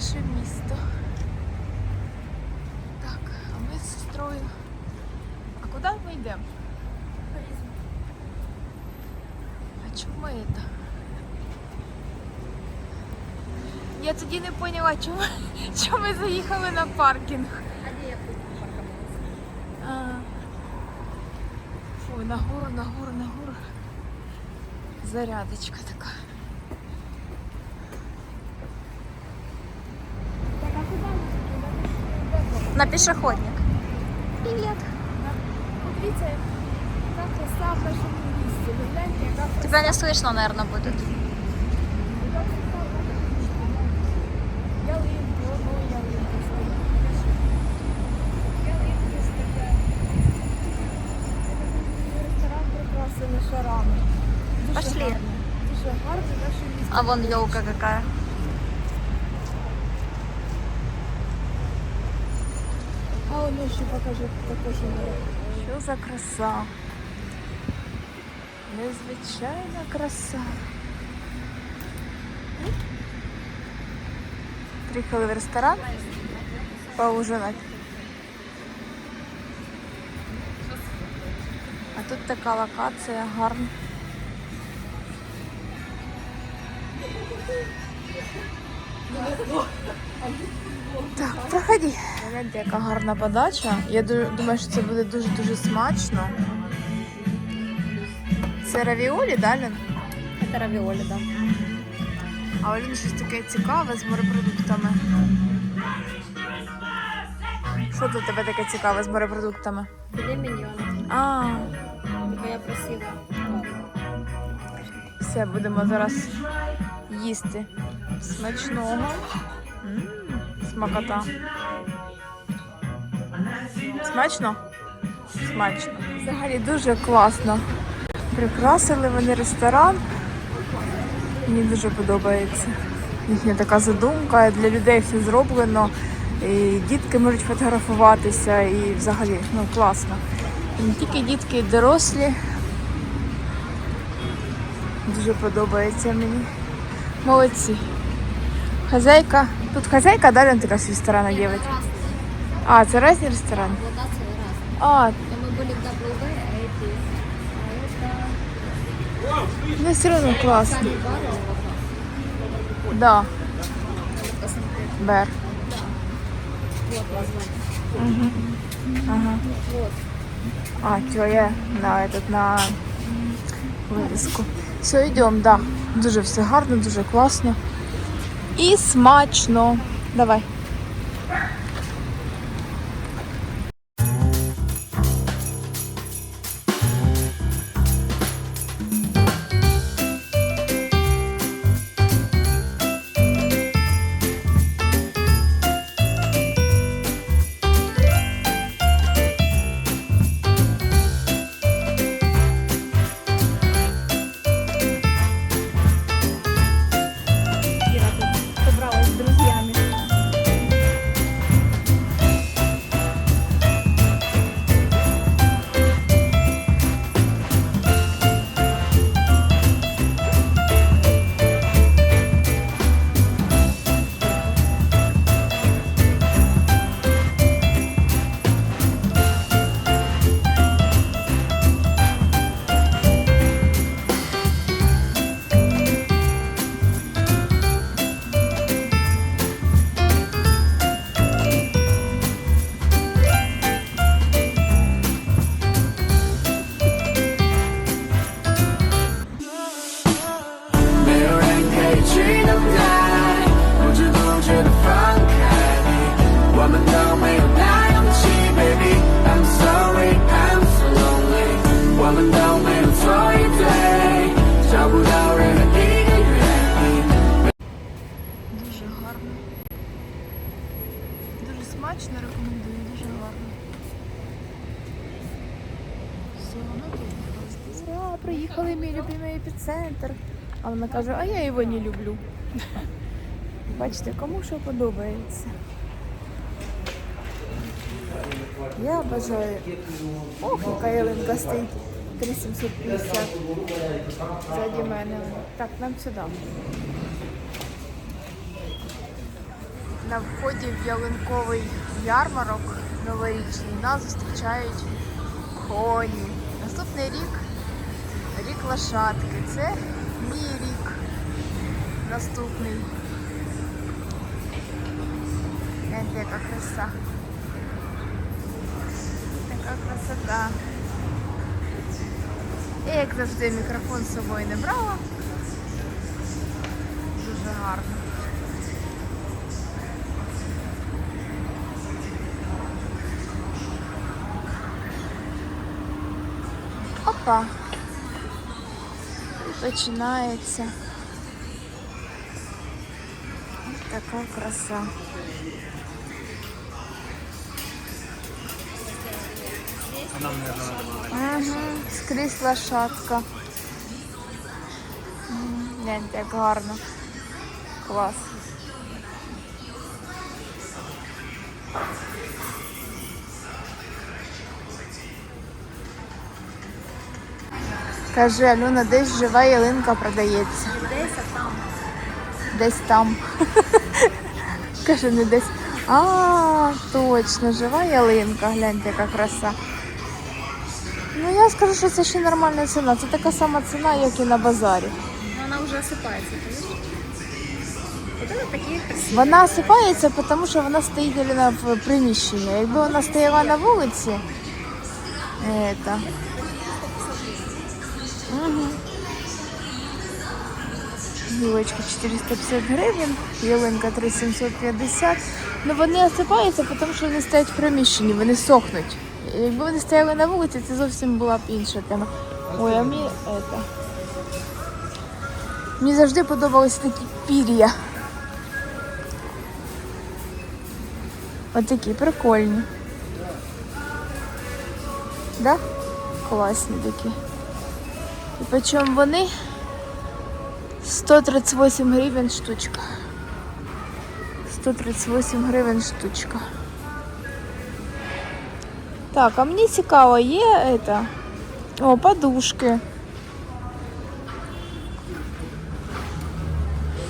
наше місто. Так, а ми з сестрою. А куди ми йдемо? А чому это? Я тоді не поняла, чому, чому ми заїхали на паркінг. А де я. Фу, нагору, нагору, нагору. Зарядочка така. Так, а куди ми? На пішохідник. Привіт. Подивіться, яка краса в нашому місті. Ви гляньте, яка краса. Тебя не слышно, наверное, будет. Яка краса в нашому місті. Ялинки, ого, ялинки стоять. Ялинки стоять. Ресторан прикрасили шарами. Дуже Пошли. гарно. Дуже гарно наше місто. А вон елка какая. А он ще покажи також. Що за краса? Незвичайна краса. Приїхали в ресторан поужинати. А тут така локація гарна. Гляньте, яка гарна подача. Я думаю, що це буде дуже-дуже смачно. Це равіолі, да, Лін? Це равіолі, да. А Олін щось таке цікаве з морепродуктами. Що тут у тебе таке цікаве з морепродуктами? Філе міньйон. А, Бо я просила. все, будемо зараз їсти. Смачного. М, Смакота. Смачно? Смачно. Взагалі дуже класно. Прикрасили вони ресторан. Мені дуже подобається. Їхня така задумка. Для людей все зроблено. І дітки можуть фотографуватися і взагалі ну, класно. І не тільки дітки, і дорослі. Дуже подобається мені. Молодці. Хазяйка. Тут хазяйка, да, Лен, така з ресторану дівчинка? А, це різні ресторани? Вода целый раз. А, Но мы были в WB, а эти... А это... ну все одно класно. Сами бары. Да, Посмотреть. Бер. Вот название. Ага. Вот. А, чого я на, этот, на вивіску. Все, йдемо, да. Дуже все гарно, дуже класно. І смачно. Давай. 我们都没有那勇气，baby。I'm sorry, I'm so lonely，我们都没有错与对，找不到任何一个原因。 Дуже гарно. Дуже смачно, рекомендую, дуже гарно. Все, ну тут. Ура, приїхали мій любимий епіцентр. А вона каже, а я його не люблю. Бачите, кому що подобається. Я бажаю. Ох, яка ялинка стоїть. 3750. Ззаді мене. Так, нам сюди. на вході в ялинковий ярмарок новорічний нас зустрічають коні. Наступний рік рік лошадки. Це мій рік наступний. Гляньте, яка краса. Красота. Я, як завжди, мікрофон з собою не брала. Дуже гарно. Опа. Починається. Така краса. Угу, скрізь лошадка. М, Гляньте, як гарно. Клас. Каже, Альона, десь жива ялинка продається. Десь там. Десь там. Каже, не десь. А, точно, жива ялинка, гляньте, яка краса. Ну я скажу, що це ще нормальна ціна. Це така сама ціна, як і на базарі. Но она уже осыпается, понимаешь? Вот это такие красивые. Вона осипається, тому що вона стоїть Аліна, в приміщенні. Якби вона стояла на вулиці, это. Угу. Гілочка 450 гривень, ялинка 3750. Ну вони осипаються, тому що вони стоять в приміщенні, вони сохнуть. Якби вони стояли на вулиці, це зовсім була б інша тема. Ой, а мені это. Мені завжди подобалися такі пір'я. Отакі прикольні. Да? Класні такі. І почому вони 138 гривень штучка. 138 гривень штучка. Так, а мені цікаво, є это. О, подушки.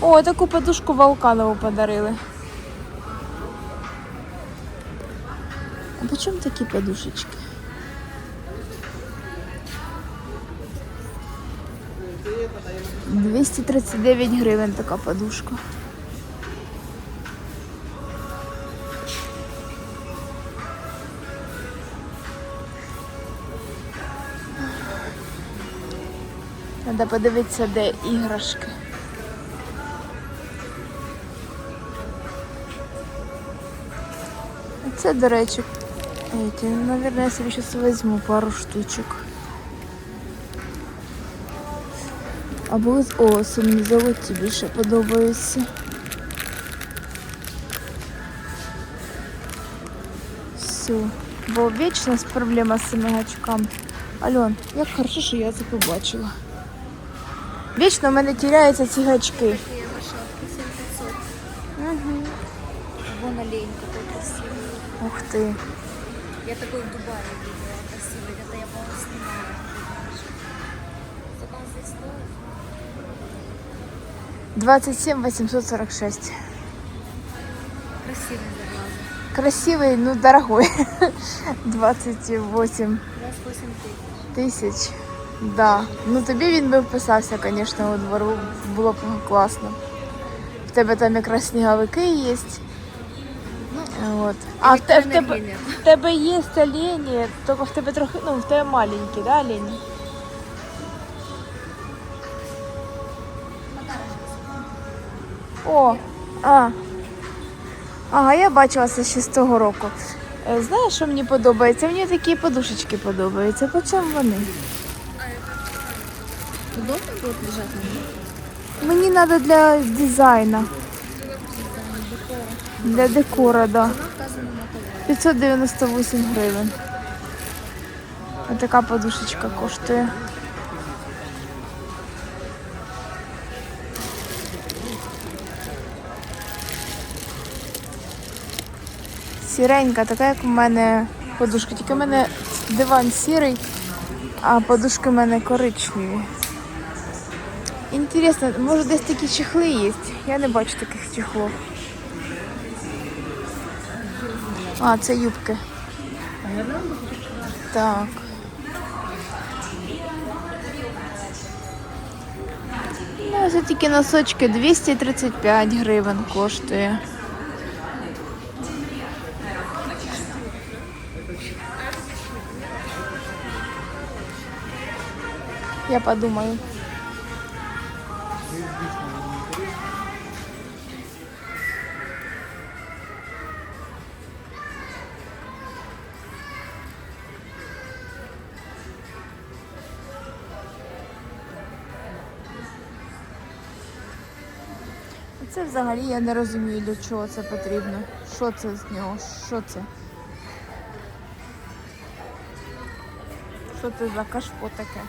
О, таку подушку Волканову подарили. А почему такі подушечки? Двісті тридцять дев'ять гривень така подушка. Треба подивитися, де іграшки. Це, до речі, эти, наверное, я себе сейчас возьму пару штучек. А були з о, мені золоті більше подобаються. Все. Бо вічно проблема з цими гачками. Альон, як хорошо, що я це побачила. Вічно в мене тіряються ці гачки. Такие лошадки 7500. Угу. Вон олень какой красивый. Ух ти. Я такой в Дубае видела красивый. Это я, по-моему, снимала. Сколько он здесь стоит? 27 846. Красивый за глаза. Красивый, ну дорогой. 28 28 тысяч. тисяч. Да. Ну тобі він би вписався, звісно, у двору було б класно. В тебе там якраз сніговики є. От. А в, те, в, тебе, в тебе є олені, тільки в тебе трохи, ну в тебе маленькі, да, олені? О, а. Ага, я бачила це ще з того року. Е, Знаєш, що мені подобається? Мені такі подушечки подобаються. По чому вони? Удобно будет лежать на ней? Мені треба для дизайну. Для декора, да. На товар. 598 гривень. Ось така подушечка коштує. Сіренька, така як у мене подушка. Тільки в мене диван сірий, а подушки в мене коричневі. Інтересно, може десь такі чехли є? Я не бачу таких чехлів. А, це юбки. Так. Ну, це тільки носочки 235 гривень коштує. Я подумаю. Взагалі я не розумію, для чого це потрібно. Що це з нього? Що це? Що це за кашпо таке?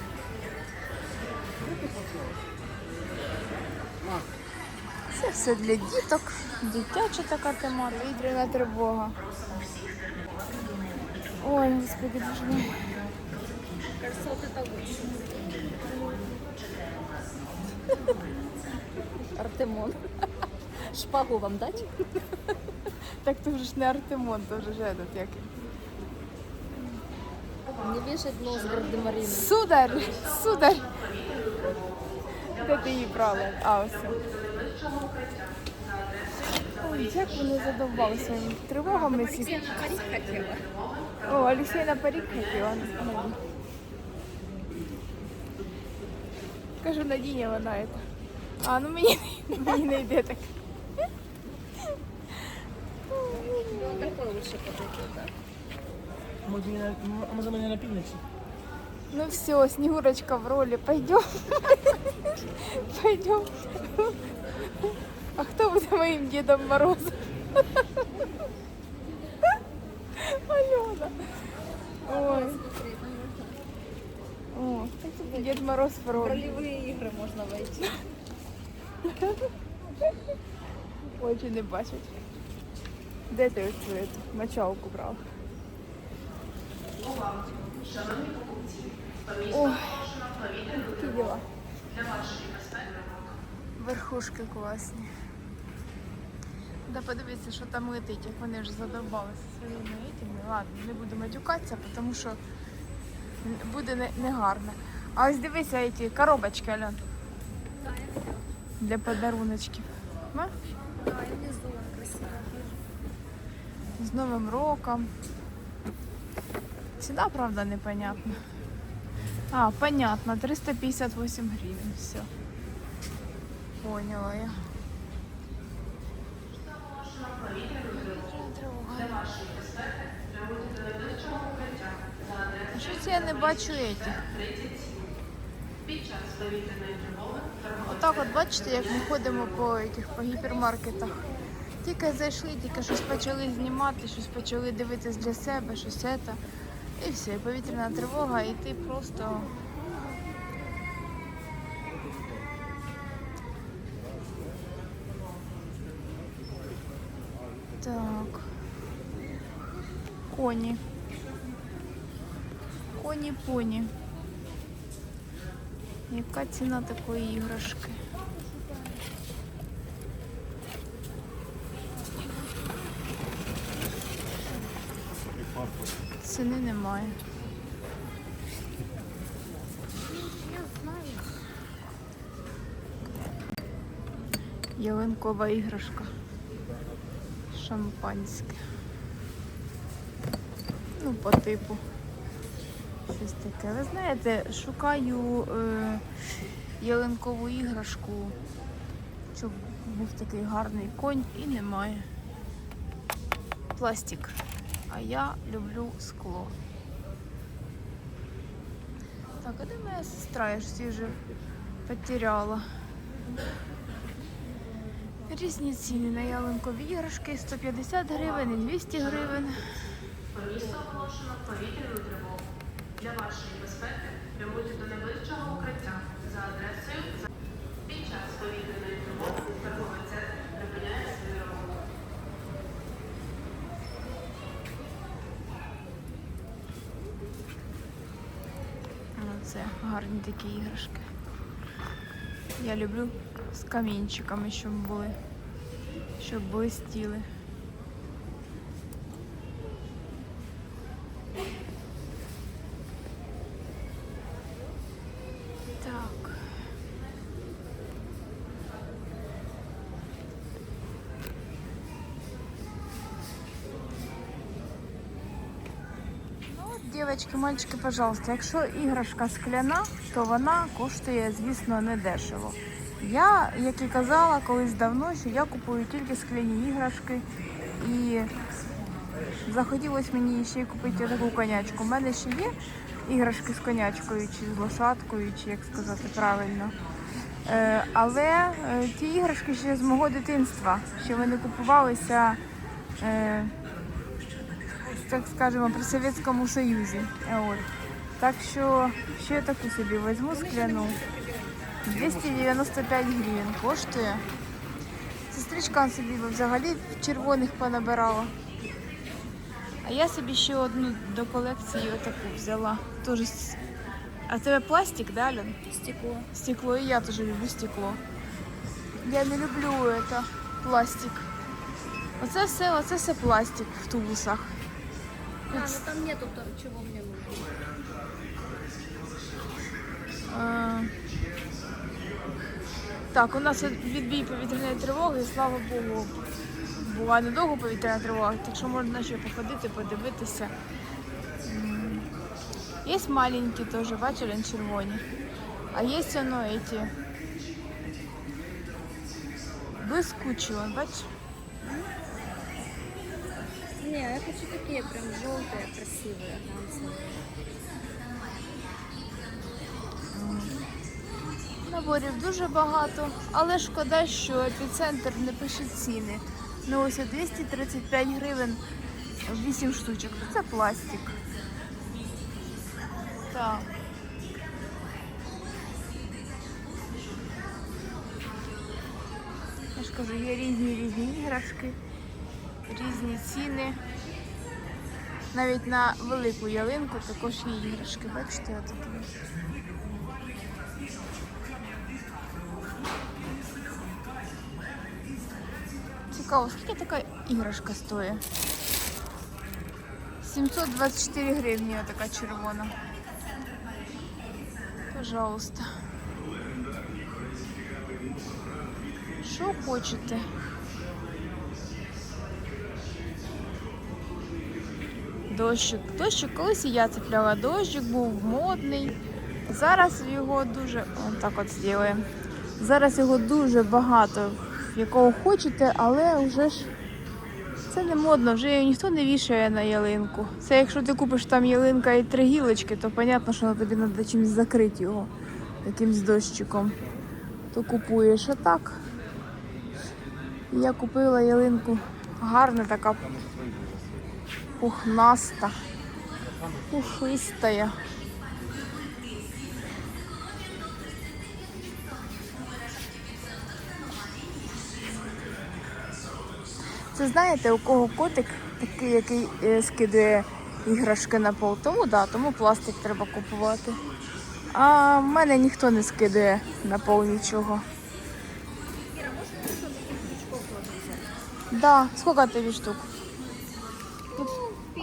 Це все для діток, дитяча така тематика, вітряна тривога. Ой, господи, боже мій. Артемон. Шпагу вам дать? Так то вже ж не Артемон, то вже ж этот, як. Не вешать нос гардемарины. Сударь! Сударь! Де ти її брала? А, ось. Ой, як вони задовбали своїми тривогами ці. О, Олексій на парік хотів, а не надій. Кажу, надіння вона это. А, ну мені, мені не йде так. Какой лучше подойдет, да? Може, мені на- а може мені на півночі? Ну все, Снегурочка в роли. Пойдем. Пойдем. А кто будет моим Дедом Морозом? Алена. Ой. О, Дед Мороз в В роли. ролевые игры можно войти. Очі не бачать. Де ти ось цю мочалку брав? Які діла. Верхушки класні. Да подивіться, що там летить, як вони вже задовбалися своїми этими. Ладно, не буду матюкатися, тому що буде не- негарно. А ось дивися, ці коробочки, Альон. Для подаруночків. Да, внизу красиво. З Новим роком. Ціна, правда, непонятна. А, понятно, 358 гривень. Все. Поняла я. Щось я не бачу этих. Отак от бачите, як ми ходимо по, этих, по гіпермаркетах. Тільки зайшли, тільки щось почали знімати, щось почали дивитись для себе, щось це. І все, повітряна тривога, і ти просто. Так. Коні. Коні поні. Яка ціна такої іграшки? Ціни немає. Я знаю. Ялинкова іграшка. Шампанське. Ну, по типу. Щось таке. Ви знаєте, шукаю е, ялинкову іграшку, щоб був такий гарний конь і немає. Пластик. А я люблю скло. Так, а де моя сестра? Я ж всі вже потеряла. Різні ціни на ялинкові іграшки 150 гривень і 200 гривень. Місто оголошено повітряну тривогу. Для вашої безпеки прямуйте до найближчого укриття за адресою під час повітряної Оце гарні такі іграшки. Я люблю з камінчиками, щоб були, щоб блистіли. Дівчатки, мальчики, пожалуйста, якщо іграшка скляна, то вона коштує, звісно, не дешево. Я, як і казала колись давно, що я купую тільки скляні іграшки і захотілося мені ще й купити таку конячку. У мене ще є іграшки з конячкою чи з лошадкою, чи як сказати правильно. Е, але е, ті іграшки ще з мого дитинства, що вони купувалися, е, так скажемо, при Совєтському Союзі. Е, От. Так що ще таку собі візьму скляну. 295 гривень коштує. Сестричка собі взагалі червоних понабирала. А я собі ще одну до колекції отаку взяла. Тоже А тебе пластик, да, Лен? Стекло. Стекло, и я тоже люблю стекло. Я не люблю это, пластик. Оце все, оце все пластик в тубусах. А, ну там нету то, чего мне нужно. А, Так, у нас відбій повітряної тривоги, і слава Богу, була недовго повітряна тривога, так що можна ще походити, подивитися. Є маленькі теж, бачили, червоні. А є воно эти блискучі, бачиш? Не, я хочу такие прям желтые, красивые, глянцевые. Наборів дуже багато, але шкода, що епіцентр не пише ціни. Ну ось 235 гривень 8 штучок. Це пластик. Так. Я ж кажу, є різні різні іграшки, різні ціни. Навіть на велику ялинку також є іграшки. Бачите, отакі. Цікаво, скільки така іграшка стоїть? 724 гривні така червона. Пожалуйста. Що хочете? Дощик. Дощик колись і я цепляла. Дощик був модний. Зараз його дуже. О, так от зробимо. Зараз його дуже багато, якого хочете, але вже ж це не модно, вже його ніхто не вішає на ялинку. Це якщо ти купиш там ялинка і три гілочки, то зрозуміло, що тобі треба чимось закрити його, якимсь дощиком. То купуєш а так. Я купила ялинку гарна така пухнаста, пушистая. Це знаєте, у кого котик такий, який е, скидує іграшки на пол, тому да, тому пластик треба купувати. А в мене ніхто не скидує на пол нічого. Да, сколько тобі штук?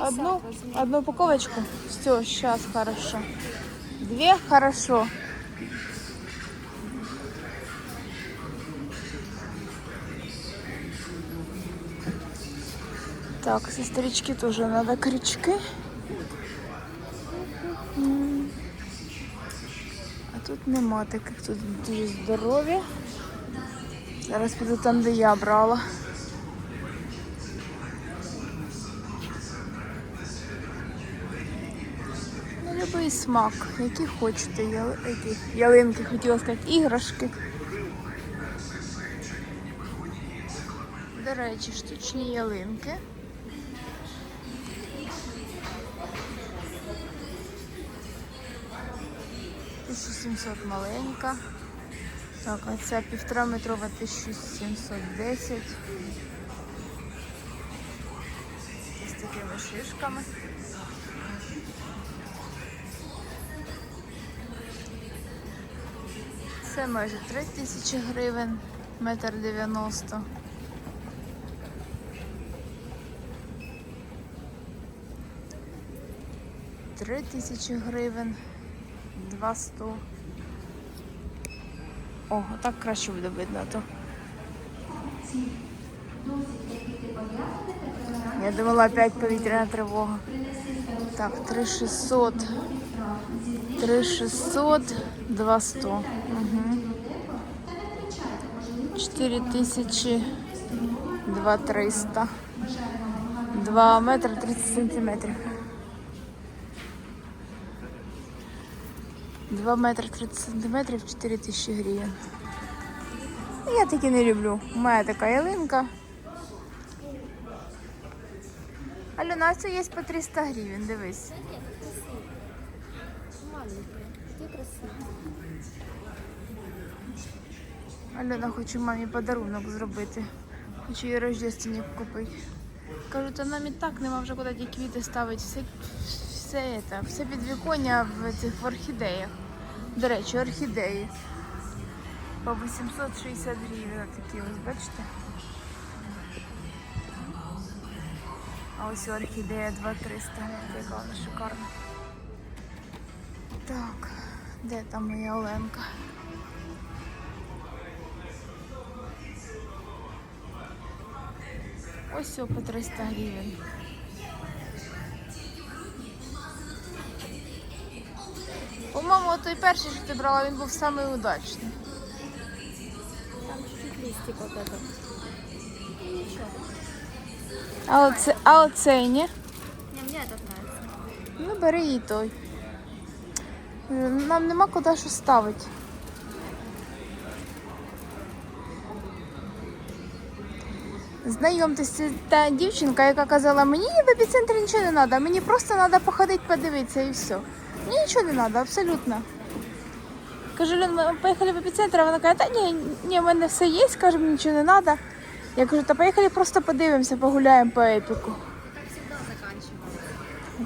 Одну, одну упаковочку? Все, сейчас хорошо. Две хорошо. Так, сестрички тоже надо крючки. А тут нема таких, тут дуже здорові. Зараз піду там, де я брала. На любий смак, які хочете, які ялинки, хотіла сказати, іграшки. До речі, штучні ялинки. Тисяча сімсот маленька. Так, а ця півтора метрова 1710. З такими шишками. Це майже 3 тисячі гривень, метр 90. Три тисячі гривень, два сто. О, так краще буде видно, то. Я думала, опять повітряна тривога. Так, 3600. 3600, 200. Угу. 4000, 2300. 2 метра 30 сантиметрів. 2 метри 30 сантиметрів, 4000 гривень. Я такі не люблю. У мене така ялинка. Альона, а це є по 300 гривень, дивись. Маленький. Такі красиві. Альона хоче мамі подарунок зробити. Хочу їй рождественник купити. Кажу, та нам і так нема вже куди ті квіти ставити. Все, все, це, все підвіконня в цих в орхідеях. До речі, орхідеї. По 860 гривень такі ось, бачите? А ось орхідея 2300, яка вона шикарна. Так, де там моя Оленка? Ось все по 300 гривень. По-моєму, той перший, що ти брала, він був самий удачний. Там чуть-чуть листик вот этот. А, оце, а оцей ні? Не, мне этот нравится. Ну, бери і той. Е, Нам нема куди що ставити. Знайомтесь, це та дівчинка, яка казала, мені в епіцентрі нічого не треба, мені просто треба походити, подивитися і все. Мені нічого не треба, абсолютно. Кажу, Лен, ми поїхали в епіцентр, а вона каже, та ні, ні, в мене все є, каже, мені нічого не треба. Я кажу, та поїхали просто подивимося, погуляємо по епіку.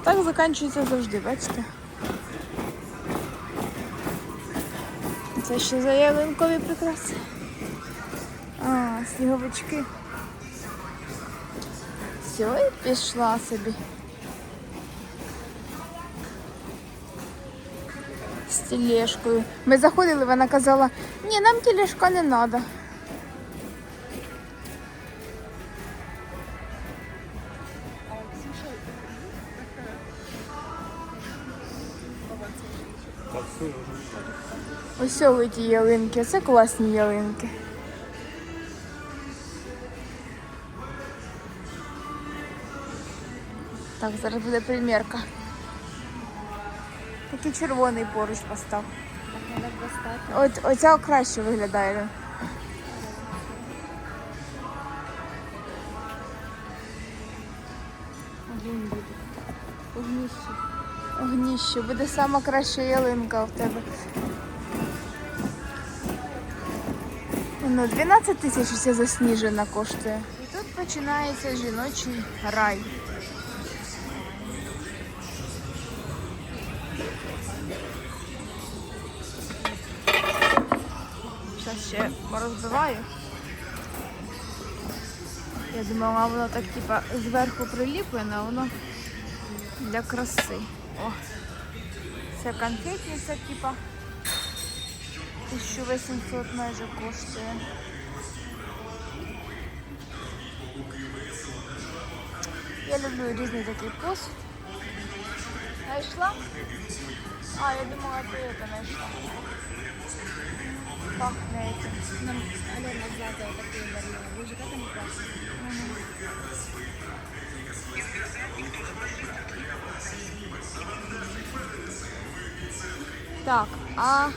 Так закінчується завжди, бачите? Це що за ялинкові прикраси? А, сніговички. Все, і пішла собі. З тележкою. Ми заходили, вона казала, ні, нам тележка не треба. Ось ті ялинки, це класні ялинки. Так, зараз буде примірка. Такий червоний поруч постав. От оця краще виглядає. Огонь буде. Огніще. Огніще. Буде сама краща ялинка в тебе. Ну, 12 тисяч усе засніжена коштує. І тут починається жіночий рай. Ще порозбиваю. Я думала, воно так типа зверху приліплено, а воно для краси. О. Це конфетниця, типа 1800 майже коштує. Я люблю різний такий посуд. Знайшла? А, я думала, ти це знайшла. Пахне. Нам Алена вот такие дарила. Боже, как они классные. Так, а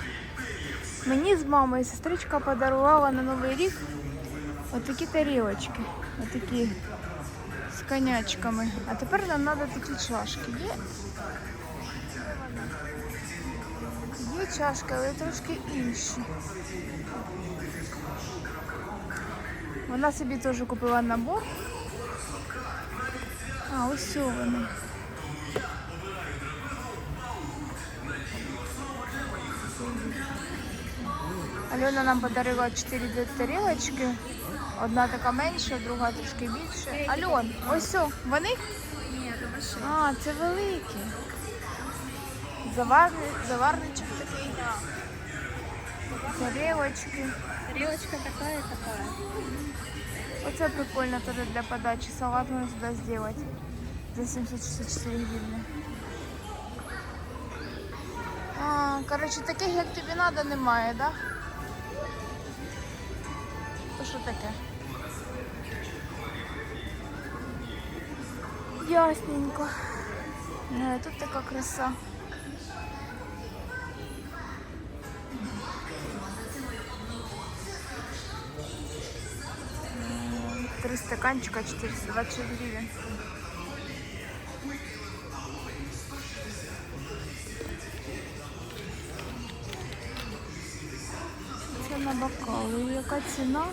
мені з мамою сестричка подарувала на Новий рік отакі тарілочки. Отакі з конячками. А тепер нам треба такі чашки. Є? Є чашки, але трошки інші. Вона собі теж купила набор. А, ось вони. Альона нам подарила 4 тарілочки. Одна така менша, друга трошки більше. Альон, ось вони? Нет, это большие. А, це великі. Заварни, заварничок такий. Тарілочки. Тарелочка такая, такая. Оце прикольно теж для подачі. Салат можна сюди зробити. За 764 гривні. А, коротше, таких, як тобі треба, немає, так? Да? То що таке? Ясненько. Е, Тут така краса. Стаканчика 426 гривен. Це на бокали. Яка ціна?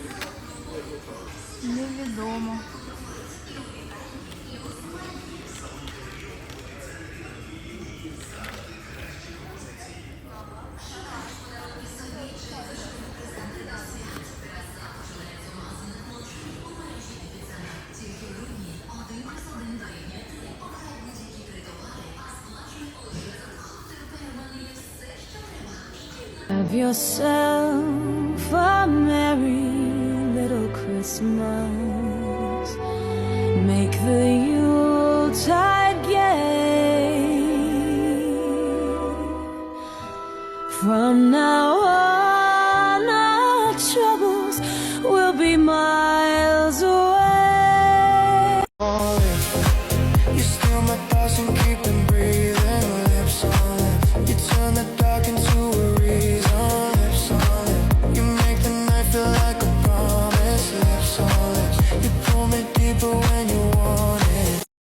Невідомо. Have yourself a merry little Christmas. Make the Yuletide.